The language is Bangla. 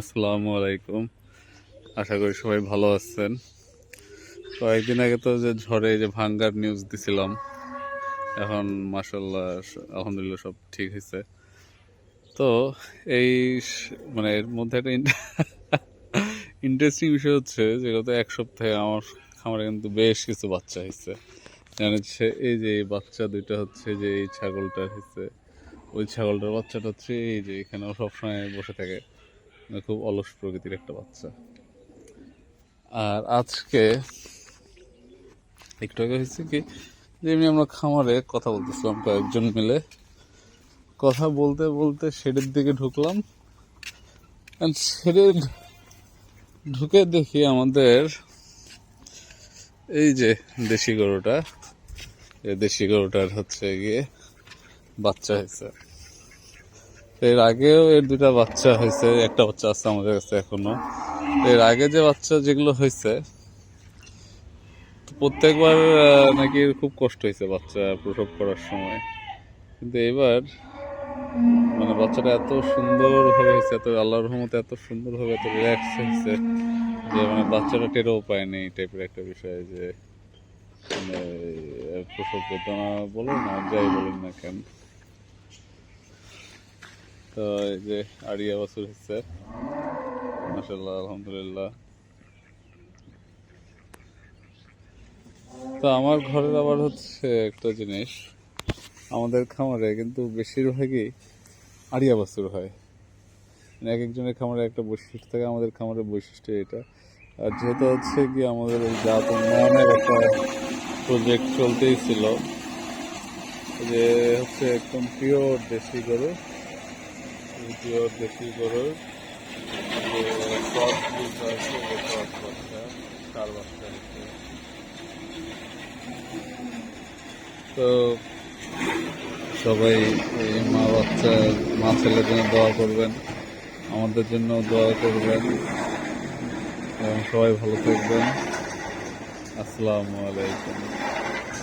আসসালামু আলাইকুম। আশা করি সবাই ভালো আছেন। কয়েকদিন আগে তো যে ঝড়ে যে ভাঙ্গার নিউজ দিছিলাম, এখন মাসাল্লাহ আলহামদুলিল্লাহ সব ঠিক হয়েছে তো এই মানে এর মধ্যে একটা ইন্টারেস্টিং বিষয় হচ্ছে যে গত এক সপ্তাহে আমার খামারে কিন্তু বেশ কিছু বাচ্চা হয়েছে হচ্ছে এই যে বাচ্চা দুইটা হচ্ছে যে এই ছাগলটা হচ্ছে ওই ছাগলটার বাচ্চাটা হচ্ছে এই যে এখানে সবসময় বসে থাকে। খুব অলস প্রকৃতির একটা বাচ্চা। আর আজকে একটু আগে হয়েছে কি যেমনি আমরা খামারে কথা বলতেছিলাম কয়েকজন মিলে। কথা বলতে বলতে শেডের দিকে ঢুকলাম। And শেডে ঢুকে দেখি আমাদের এই যে দেশি গরুটা। দেশি গরুটার হচ্ছে গিয়ে বাচ্চা হয়েছে। এর আগেও এর দুটা বাচ্চা হয়েছে, একটা বাচ্চা আছে আমাদের কাছে এখনও। এর আগে যে বাচ্চা যেগুলো হয়েছে, প্রত্যেকবার নাকি খুব কষ্ট হয়েছে বাচ্চা প্রসব করার সময়। কিন্তু এবার মানে বাচ্চাটা এত সুন্দরভাবে হয়েছে, এত আল্লাহর রহমতে এত সুন্দরভাবে এত রিল্যাক্স হয়েছে যে মানে বাচ্চাটা টেরও পায়নি এই টাইপের একটা বিষয় যে মানে প্রসব বেদনা বলুন না যাই বলুন না কেন। তো এই যে আড়িয়া বছর হচ্ছে। মাসাল্লাহ আলহামদুলিল্লাহ। তো আমার ঘরের আবার হচ্ছে একটা জিনিস। আমাদের খামারে কিন্তু বেশিরভাগই আড়িয়া বাছুর হয়। মানে এক একজনের খামারে একটা বৈশিষ্ট্য থাকে, আমাদের খামারের বৈশিষ্ট্য এটা। আর যেহেতু হচ্ছে কি আমাদের এই জাত উন্নয়নের একটা প্রজেক্ট চলতেই ছিল, যে হচ্ছে একদম পিওর দেশি গরু। পিওর দেশি তো সবাই এই মা বাচ্চা, মা ছেলের জন্য দোয়া করবেন, আমাদের জন্য দোয়া করবেন। এবং সবাই ভালো থাকবেন। আসসালামু আলাইকুম।